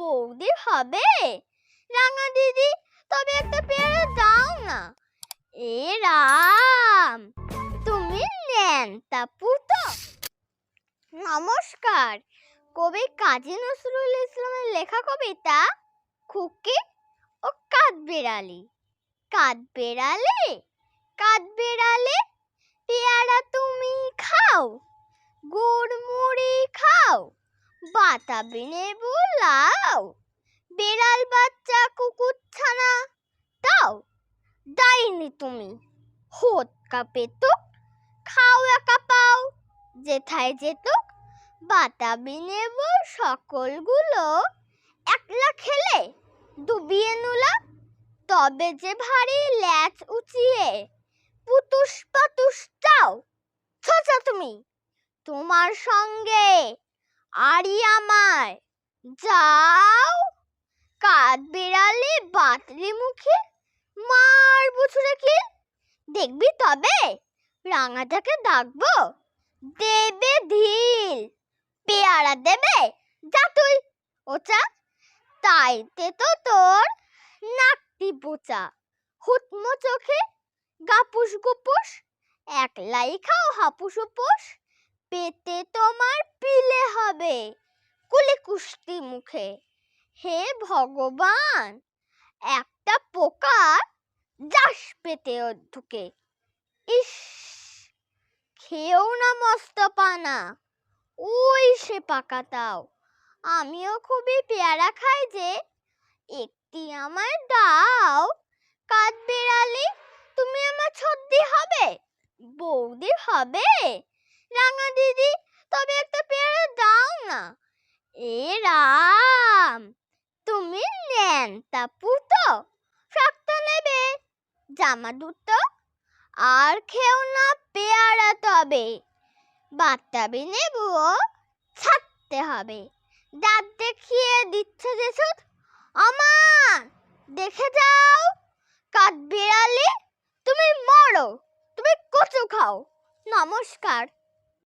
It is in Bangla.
বৌদি হবে? রাঙা দিদি, তবে একটা পেয়ারা দাও না। এ রাম, তুমি ন্যাংটা পুতো। নমস্কার, কবি কাজী নজরুল ইসলামের লেখা কবিতা খুকি ও কাঠ বেড়ালি। কাঠ বেড়ালে? কাঠ বেড়ালে? পেয়ারা তুমি খাও, গুড় মুড়ি খাও। বাতাবি নেবু লাও বেড়াল, বাচ্চা, কুকুর, ছানা, দাও। দাইনি তুমি, হোত কাপেতুক খাও একা পাও, যেথায় যেতুক। বাতাবি নেব সকলগুলো, একলা খেলে ডুবিয়ে নুলা। তবে যে ভারী ল্যাচ উঁচিয়ে পুতুস পাতুস চাও ছোচা তুমি, তোমার সঙ্গে আরি আমায়। যাও। কাঠ বেড়ালে বাতরি মুখে মার বুছুরে কি। দেখবি তবে? রাঙাটাকে ডাকবো। দেবে ঢিল। পেয়ারা দেবে? যা তুই। ওচা, তাইতে তো তোর নাকটি বোচা। হুতমো চোখে গাপুস গুপুস, একলাই খাও হাপুস উপুস। পেতে তোমার পিলে হবে। কুলে কুষ্টি মুখে, হে ভগবান, একটা পোকা যাস পেতে ঢুকে ইস খেয়েও না মস্ত পানা ওই সে পাকাতাও। আমিও খুবই পেয়ারা খাই যে, একটি আমায় দাও কাঠ বেড়ালে তুমি আমার ছদ্দি হবে, বৌদি হবে? রাঙা দিদি, তবে একটা পেয়ারা দাও না। এ রাম, তুমি ন্যাংটা পুতো ফ্রাকটা নেবে জামা দুটো। আর খেও না পেয়ারা তবে, বাতাবি নেব ছাড়তে হবে। দাঁত দেখিয়ে দিচ্ছে যে সুদ আমার দেখে যাও কাঠ বিড়ালে তুমি মরো, তুমি কচু খাও। নমস্কার।